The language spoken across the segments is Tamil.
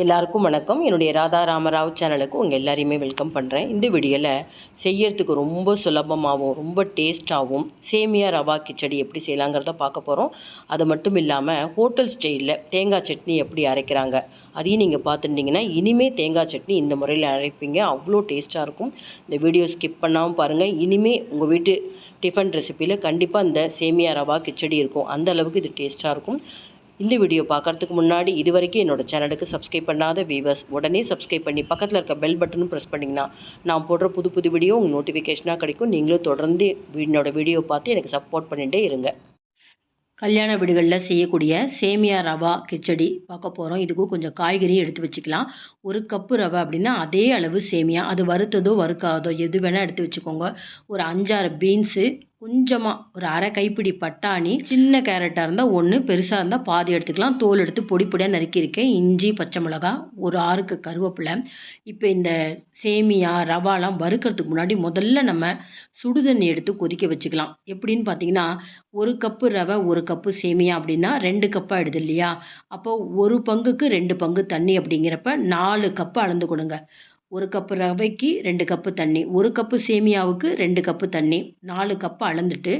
எல்லாருக்கும் வணக்கம். என்னுடைய ராதா ராமராவ் சேனலுக்கு உங்கள் எல்லாரையுமே வெல்கம் பண்ணுறேன் இந்த வீடியோவில் செய்யறதுக்கு ரொம்ப சுலபமாகவும் ரொம்ப டேஸ்ட்டாகவும் சேமியா ரவா கிச்சடி எப்படி செய்யலாங்கிறத பார்க்க போகிறோம் அது மட்டும் இல்லாமல் ஹோட்டல் ஸ்டைலில் தேங்காய் சட்னி எப்படி அரைக்கிறாங்க அதையும் நீங்கள் பார்த்துட்டிங்கன்னா இனிமே தேங்காய் சட்னி இந்த முறையில் அரைப்பீங்க. அவ்வளோ டேஸ்ட்டாக இருக்கும். இந்த வீடியோ ஸ்கிப் பண்ணாமல் பாருங்கள் இனிமே உங்கள் வீட்டு டிஃபன் ரெசிப்பியில் கண்டிப்பாக இந்த சேமியா ரவா கிச்சடி இருக்கும். அந்த அளவுக்கு இது டேஸ்ட்டாக இருக்கும். இந்த வீடியோ பார்க்கறதுக்கு முன்னாடி இது வரைக்கும் என்னோட சேனலுக்கு சப்ஸ்கிரைப் பண்ணாத வீவர்ஸ் உடனே சப்ஸ்கிரைப் பண்ணி பக்கத்தில் இருக்க பெல் பட்டனும் ப்ரெஸ் பண்ணிங்கன்னா நான் போடுற புது புது வீடியோ உங்கள் நோட்டிஃபிகேஷனாக கிடைக்கும். நீங்களும் தொடர்ந்து என்னோடய வீடியோ பார்த்து எனக்கு சப்போர்ட் பண்ணிகிட்டே இருங்க. கல்யாண வீடுகளில் செய்யக்கூடிய சேமியா ரவா கிச்சடி பார்க்க போகிறோம் இதுக்கும் கொஞ்சம் காய்கறி எடுத்து வச்சுக்கலாம். ஒரு கப்பு ரவை அப்படின்னா அதே அளவு சேமியா. அது வறுத்ததோ வறுக்காதோ எது வேணால் எடுத்து வச்சுக்கோங்க. ஒரு அஞ்சாறு பீன்ஸு கொஞ்சமாக ஒரு அரை கைப்பிடி பட்டாணி சின்ன கேரட்டாக இருந்தால் ஒன்று பெருசாக இருந்தால் பாதி எடுத்துக்கலாம். தோல் எடுத்து பொடி பொடியாக நறுக்கியிருக்கேன். இஞ்சி பச்சை மிளகா ஒரு ஆறுக்கு கருவேப்பிலை. இப்போ இந்த சேமியா ரவாலாம் வறுக்கிறதுக்கு முன்னாடி முதல்ல நம்ம சுடுதண்ணி எடுத்து கொதிக்க வச்சுக்கலாம். எப்படின்னு பார்த்தீங்கன்னா ஒரு கப்பு ரவை ஒரு கப்பு சேமியா அப்படின்னா ரெண்டு கப்பாக எடுது இல்லையா? அப்போ ஒரு பங்குக்கு ரெண்டு பங்கு தண்ணி அப்படிங்கிறப்ப நாலு கப்பு அளந்து கொடுங்க. ஒரு கப்பு ரவைக்கு ரெண்டு கப்பு தண்ணி ஒரு கப்பு சேமியாவுக்கு ரெண்டு கப்பு தண்ணி நாலு கப்பு அளந்துட்டு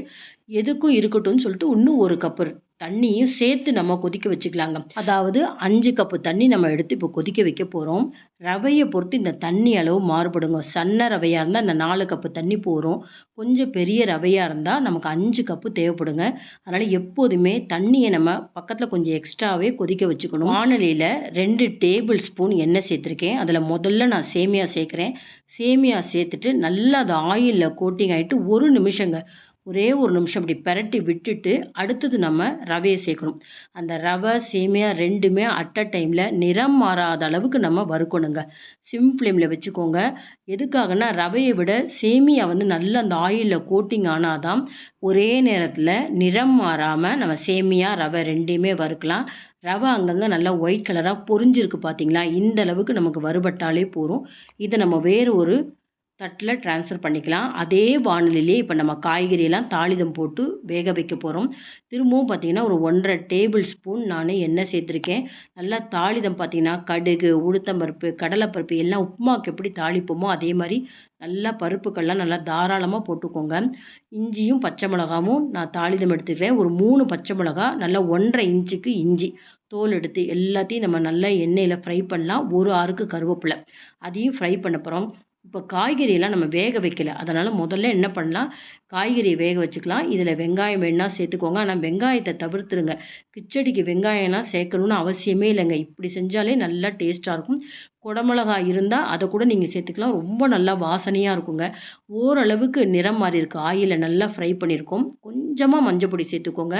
எதுக்கும் இருக்கட்டும்னு சொல்லிட்டு இன்னும் ஒரு கப்பு தண்ணியும் சேர்த்து நம்ம கொதிக்க வச்சுக்கலாங்க. அதாவது அஞ்சு கப்பு தண்ணி நம்ம எடுத்து இப்போ கொதிக்க வைக்க போகிறோம் ரவையை பொறுத்து இந்த தண்ணி அளவு மாறுபடுங்க. சன்ன ரவையாக இருந்தால் இந்த நாலு கப்பு தண்ணி போகிறோம் கொஞ்சம் பெரிய ரவையாக இருந்தால் நமக்கு அஞ்சு கப்பு தேவைப்படுங்க. அதனால் எப்போதுமே தண்ணியை நம்ம பக்கத்தில் கொஞ்சம் எக்ஸ்ட்ராவே கொதிக்க வச்சுக்கணும். வானொலியில் ரெண்டு டேபிள் ஸ்பூன் எண்ணெய் சேர்த்துருக்கேன். அதில் முதல்ல நான் சேமியா சேர்க்குறேன். சேமியா சேர்த்துட்டு நல்லா அது ஆயிலில் கோட்டிங் ஆகிட்டு ஒரு நிமிஷங்க. ஒரே ஒரு நிமிஷம் அப்படி பெரட்டி விட்டுட்டு அடுத்தது நம்ம ரவையை சேர்க்கணும். அந்த ரவை சேமியா ரெண்டுமே அட் அ டைமில் நிறம் மாறாத அளவுக்கு நம்ம வறுக்கணுங்க. சிம் ஃப்ளேமில் வச்சுக்கோங்க. எதுக்காகனா ரவையை விட சேமியா வந்து நல்ல அந்த ஆயிலில் கோட்டிங் ஆனால் தான் ஒரே நேரத்தில் நிறம் மாறாமல் நம்ம சேமியா ரவை ரெண்டையுமே வறுக்கலாம். ரவை அங்கங்கே நல்லா ஒயிட் கலராக பொரிஞ்சிருக்கு பார்த்தீங்களா இந்த அளவுக்கு நமக்கு வறுபட்டாலே போதும். இதை நம்ம வேறு ஒரு தட்டில் ட்ரான்ஸ்ஃபர் பண்ணிக்கலாம். அதே வானிலையிலே இப்போ நம்ம காய்கறியெல்லாம் தாளிதம் போட்டு வேக வைக்க போகிறோம் திரும்பவும் பார்த்திங்கன்னா ஒரு ஒன்றரை டேபிள் ஸ்பூன் நான் எண்ணெய் சேர்த்துருக்கேன். நல்லா தாளிதம் பார்த்திங்கன்னா கடுகு உளுத்தம்பருப்பு கடலைப்பருப்பு எல்லாம் உப்புமாவுக்கு எப்படி தாளிப்போமோ அதே மாதிரி நல்லா பருப்புக்கள்லாம் நல்லா தாராளமாக போட்டுக்கோங்க. இஞ்சியும் பச்சை மிளகாவும் நான் தாளிதம் எடுத்துக்கிறேன். ஒரு மூணு பச்சை மிளகா நல்லா ஒன்றரை இன்ச்சுக்கு இஞ்சி தோல் எடுத்து எல்லாத்தையும் நம்ம நல்லா எண்ணெயில் ஃப்ரை பண்ணலாம். ஒரு ஆறுக்கு கருவேப்பிலை. அதையும் ஃப்ரை பண்ண போகிறோம் இப்போ காய்கறியெல்லாம் நம்ம வேக வைக்கல. அதனால் முதல்ல என்ன பண்ணலாம்? காய்கறியை வேக வச்சுக்கலாம். இதில் வெங்காயம் வேணால் சேர்த்துக்கோங்க. ஆனால் வெங்காயத்தை தவிர்த்துருங்க. கிச்சடிக்கு வெங்காயம்லாம் சேர்க்கணுன்னு அவசியமே இல்லைங்க. இப்படி செஞ்சாலே நல்லா டேஸ்ட்டாக இருக்கும். குடமிளகாய் இருந்தால் அதை கூட நீங்கள் சேர்த்துக்கலாம். ரொம்ப நல்லா வாசனையாக இருக்குங்க. ஓரளவுக்கு நிறம் மாறி இருக்குது ஆயிலில் நல்லா ஃப்ரை பண்ணியிருக்கோம். கொஞ்சமாக மஞ்சள் பொடி சேர்த்துக்கோங்க.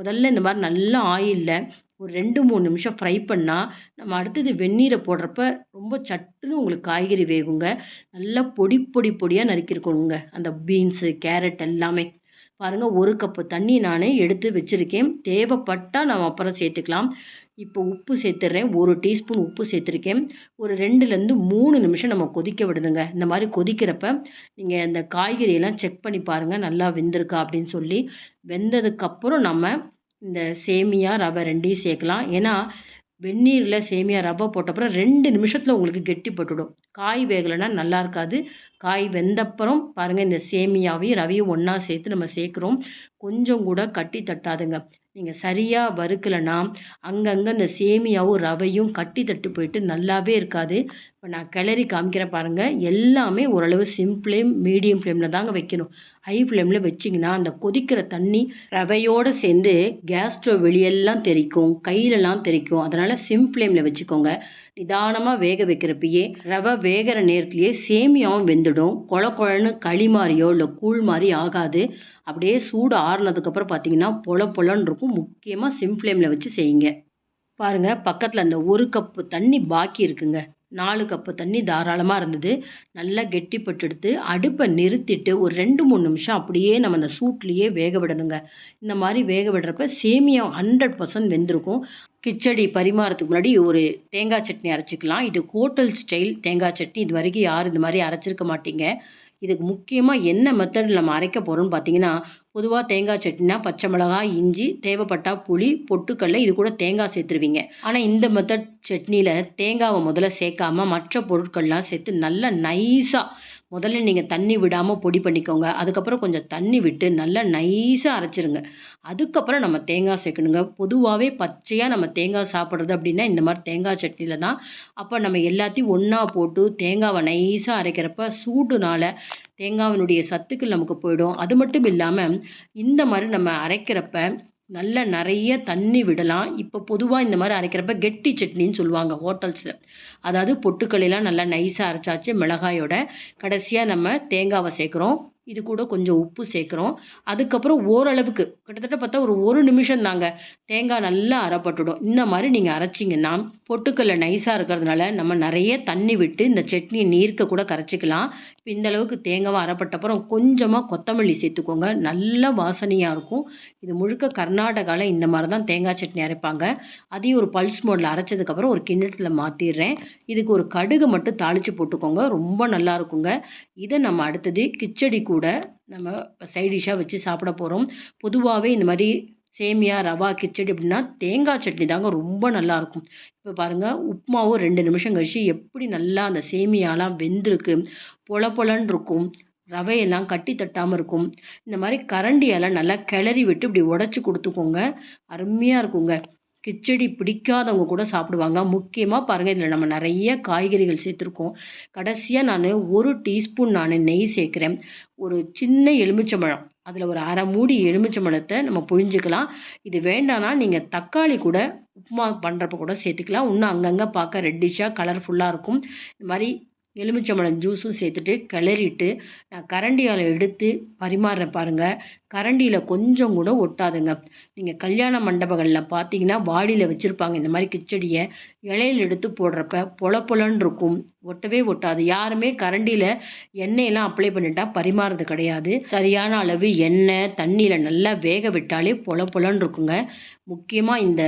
முதல்ல இந்த மாதிரி நல்லா ஆயிலில் ஒரு ரெண்டு மூணு நிமிஷம் ஃப்ரை பண்ணால் நம்ம அடுத்தது வெந்நீரை போடுறப்ப ரொம்ப சட்டுன்னு உங்களுக்கு காய்கறி வேகுங்க. நல்லா பொடி பொடி பொடியாக நறுக்கிருக்கணுங்க. அந்த பீன்ஸு கேரட் எல்லாமே. பாருங்கள் ஒரு கப்பு தண்ணி நான் எடுத்து வச்சுருக்கேன். தேவைப்பட்டால் நம்ம அப்புறம் சேர்த்துக்கலாம். இப்போ உப்பு சேர்த்துட்றேன் ஒரு டீஸ்பூன் உப்பு சேர்த்துருக்கேன். ஒரு ரெண்டுலேருந்து மூணு நிமிஷம் நம்ம கொதிக்க விடணுங்க. இந்த மாதிரி கொதிக்கிறப்ப நீங்கள் அந்த காய்கறியெல்லாம் செக் பண்ணி பாருங்கள் நல்லா வெந்திருக்கா அப்படின்னு சொல்லி. வெந்ததுக்கப்புறம் நம்ம இந்த சேமியா ரவை ரெண்டையும் சேர்க்கலாம். ஏன்னா வெந்நீரில் சேமியா ரவை போட்டப்புறம் ரெண்டு நிமிஷத்தில் உங்களுக்கு கெட்டிப்பட்டுடும் காய் வேகலைன்னா நல்லா இருக்காது. காய் வெந்தப்புறம் பாருங்கள் இந்த சேமியாவையும் ரவையும் ஒன்றா சேர்த்து நம்ம சேர்க்குறோம். கொஞ்சம் கூட கட்டி தட்டாதுங்க. நீங்கள் சரியாக வறுக்கலைன்னா அங்கங்கே இந்த சேமியாவும் ரவையும் கட்டி தட்டு போயிட்டு நல்லாவே இருக்காது. இப்போ நான் கிளறி காமிக்கிறேன் பாருங்கள் எல்லாமே ஓரளவு சிம் ஃப்ளேம் மீடியம் ஃப்ளேமில் தாங்க வைக்கணும். ஹை ஃப்ளேமில் வச்சிங்கன்னா அந்த கொதிக்கிற தண்ணி ரவையோடு சேர்ந்து கேஸ் ஸ்டவ் வெளியெல்லாம் தெரிக்கும் கையிலலாம் தெரிக்கும் அதனால் சிம் ஃப்ளேமில் வச்சுக்கோங்க. நிதானமாக வேக வைக்கிறப்பயே ரவை வேகிற நேரத்துலேயே சேமியாவும் வெந்துடும். கொல கொழன்னு களி மாதிரியோ இல்லை கூழ் மாதிரி ஆகாது. அப்படியே சூடு ஆறுனதுக்கப்புறம் பார்த்தீங்கன்னா பொல பொலன்னு இருக்கும். முக்கியமாக சிம் ஃப்ளேமில் வச்சு செய்யுங்க. பாருங்கள் பக்கத்தில் அந்த ஒரு கப்பு தண்ணி பாக்கி இருக்குங்க. நாலு கப்பு தண்ணி தாராளமாக இருந்தது. நல்லா கெட்டிப்பட்டு எடுத்து அடுப்பை நிறுத்திட்டு ஒரு ரெண்டு மூணு நிமிஷம் அப்படியே நம்ம அந்த சூட்லேயே வேக விடணுங்க. இந்த மாதிரி வேக விடுறப்ப சேமியா ஹண்ட்ரட் பர்சன்ட் வெந்திருக்கும். கிச்சடி பரிமாறத்துக்கு முன்னாடி ஒரு தேங்காய் சட்னி அரைச்சிக்கலாம். இது ஹோட்டல் ஸ்டைல் தேங்காய் சட்னி. இது வரைக்கும் யாரும் இந்த மாதிரி அரைச்சிருக்க மாட்டீங்க. இதுக்கு முக்கியமாக என்ன மெத்தடில் நம்ம அரைக்க போகிறோம்னு பார்த்தீங்கன்னா பொதுவாக தேங்காய் சட்னினா பச்சை மிளகாய் இஞ்சி தேவைப்பட்டா புளி பொட்டுக்கடல இது கூட தேங்காய் சேர்த்துருவீங்க. ஆனால் இந்த மெத்தட் சட்னியில் தேங்காவை முதல்ல சேர்க்காம மற்ற பொருட்கள்லாம் சேர்த்து நல்லா நைஸாக முதல்ல நீங்கள் தண்ணி விடாமல் பொடி பண்ணிக்கோங்க. அதுக்கப்புறம் கொஞ்சம் தண்ணி விட்டு நல்லா நைஸாக அரைச்சிருங்க. அதுக்கப்புறம் நம்ம தேங்காய் சேர்க்கணுங்க. பொதுவாகவே பச்சையாக நம்ம தேங்காய் சாப்பிட்றது அப்படின்னா இந்த மாதிரி தேங்காய் சட்னியில் தான். அப்போ நம்ம எல்லாத்தையும் ஒன்றா போட்டு தேங்காவை நைஸாக அரைக்கிறப்ப சூடுனால தேங்காவினுடைய சத்துக்கள் நமக்கு போயிடும். அது மட்டும் இல்லாமல் இந்த மாதிரி நம்ம அரைக்கிறப்ப நல்ல நிறைய தண்ணி விடலாம். இப்போ பொதுவாக இந்த மாதிரி அரைக்கிறப்ப கெட்டி சட்னின்னு சொல்லுவாங்க ஹோட்டல்ஸில் அதாவது பொட்டுக்கல்லையெல்லாம் நல்லா நைஸாக அரைச்சாச்சு மிளகாயோட. கடைசியாக நம்ம தேங்காவை சேர்க்குறோம். இது கூட கொஞ்சம் உப்பு சேர்க்குறோம். அதுக்கப்புறம் ஓரளவுக்கு கிட்டத்தட்ட பார்த்தா ஒரு ஒரு நிமிஷம் தாங்க தேங்காய் நல்லா அரைப்பட்டுடும். இந்த மாதிரி நீங்கள் அரைச்சிங்கன்னா பொட்டுக்கல்ல நைஸாக இருக்கிறதுனால நம்ம நிறைய தண்ணி விட்டு இந்த சட்னியை நீர்க்க கூட கரைச்சிக்கலாம். இப்போ இந்தளவுக்கு தேங்காவை அரைப்பட்டப்புறம் கொஞ்சமாக கொத்தமல்லி சேர்த்துக்கோங்க. நல்ல வாசனையாக இருக்கும். இது முழுக்க கர்நாடகாவில் இந்த மாதிரி தான் தேங்காய் சட்னி அரைப்பாங்க. அதையும் ஒரு பல்ஸ் மோடில் அரைச்சதுக்கப்புறம் ஒரு கிண்ணத்தில் மாற்றிடுறேன் இதுக்கு ஒரு கடுகு மட்டும் தாளித்து போட்டுக்கோங்க. ரொம்ப நல்லா இருக்குங்க. இதை நம்ம அடுத்தது கிச்சடி கூட நம்ம சைட் டிஷ்ஷாக வச்சு சாப்பிட போகிறோம் பொதுவாகவே இந்த மாதிரி சேமியா ரவா கிச்சடி அப்படின்னா தேங்காய் சட்னி தாங்க ரொம்ப நல்லாயிருக்கும் இப்போ பாருங்கள் உப்புமாவும் ரெண்டு நிமிஷம் கழிச்சு எப்படி நல்லா அந்த சேமியாலாம் வெந்திருக்கு பொல பொலன்னு இருக்கும் ரவையெல்லாம் கட்டி தட்டாமல் இருக்கும். இந்த மாதிரி கரண்டியால் நல்லா கிளறி விட்டு இப்படி உடச்சி கொடுத்துக்கோங்க. அருமையாக இருக்குங்க. கிச்சடி பிடிக்காதவங்க கூட சாப்பிடுவாங்க. முக்கியமாக பாருங்கள் இதில் நம்ம நிறைய காய்கறிகள் சேர்த்துருக்கோம். கடைசியாக நான் ஒரு டீஸ்பூன் நான் நெய் சேர்க்குறேன். ஒரு சின்ன எலுமிச்சம்பழம். அதில் ஒரு அரை மூடி எலுமிச்சம்பழத்தை நம்ம புழிஞ்சுக்கலாம். இது வேண்டாம்னா நீங்கள் தக்காளி கூட உப்புமா பண்ணுறப்ப கூட சேர்த்துக்கலாம். இன்னும் அங்கங்கே பார்க்க ரெட்டிஷாக கலர்ஃபுல்லாக இருக்கும். இந்த மாதிரி எலுமிச்சம்பழம் ஜூஸும் சேர்த்துட்டு கிளறிட்டு நான் கரண்டியால் எடுத்து பரிமாறுறேன் பாருங்கள் கரண்டியில் கொஞ்சம் கூட ஒட்டாதுங்க. நீங்கள் கல்யாண மண்டபங்களில் பார்த்தீங்கன்னா வாடியில் வச்சுருப்பாங்க இந்த மாதிரி கிச்சடியை. இலையில் எடுத்து போடுறப்ப பொல பொலன்னு இருக்கும். ஒட்டவே ஒட்டாது. யாருமே கரண்டியில் எண்ணெயெல்லாம் அப்ளை பண்ணிட்டா பரிமாறுறது கிடையாது. சரியான அளவு எண்ணெய் தண்ணியில் நல்லா வேக விட்டாலே பொல பொலன்னு இருக்குங்க. முக்கியமாக இந்த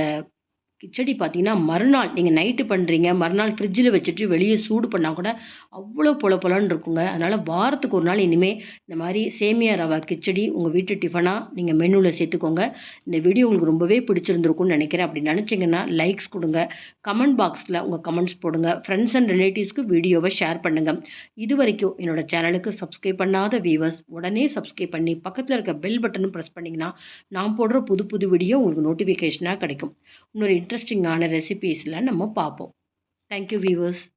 கிச்சடி பார்த்தீங்கன்னா மறுநாள் நீங்கள் நைட்டு பண்ணுறீங்க மறுநாள் ஃப்ரிட்ஜில் வச்சுட்டு வெளியே சூடு பண்ணால் கூட அவ்வளோ பொல பொலன்னு இருக்குங்க. அதனால் வாரத்துக்கு ஒரு நாள் இனிமேல் இந்த மாதிரி சேமியா ரவா கிச்சடி உங்கள் வீட்டு டிஃபனாக நீங்கள் மெனுவில் சேர்த்துக்கோங்க. இந்த வீடியோ உங்களுக்கு ரொம்பவே பிடிச்சிருந்துருக்கும்னு நினைக்கிறேன். அப்படி நினச்சிங்கன்னா லைக்ஸ் கொடுங்க. கமெண்ட் பாக்ஸில் உங்கள் கமெண்ட்ஸ் போடுங்க. ஃப்ரெண்ட்ஸ் அண்ட் ரிலேட்டிவ்ஸ்க்கு வீடியோவை ஷேர் பண்ணுங்கள் இது வரைக்கும் என்னோடய சேனலுக்கு சப்ஸ்கிரைப் பண்ணாத வியூவர்ஸ் உடனே சப்ஸ்கிரைப் பண்ணி பக்கத்தில் இருக்க பெல் பட்டனும் ப்ரெஸ் பண்ணிங்கன்னா நான் போடுற புது புது வீடியோ உங்களுக்கு நோட்டிஃபிகேஷனாக கிடைக்கும். இன்னொரு இன்ட்ரெஸ்டிங்கான ரெசிபீஸில் நம்ம பார்ப்போம். Thank you viewers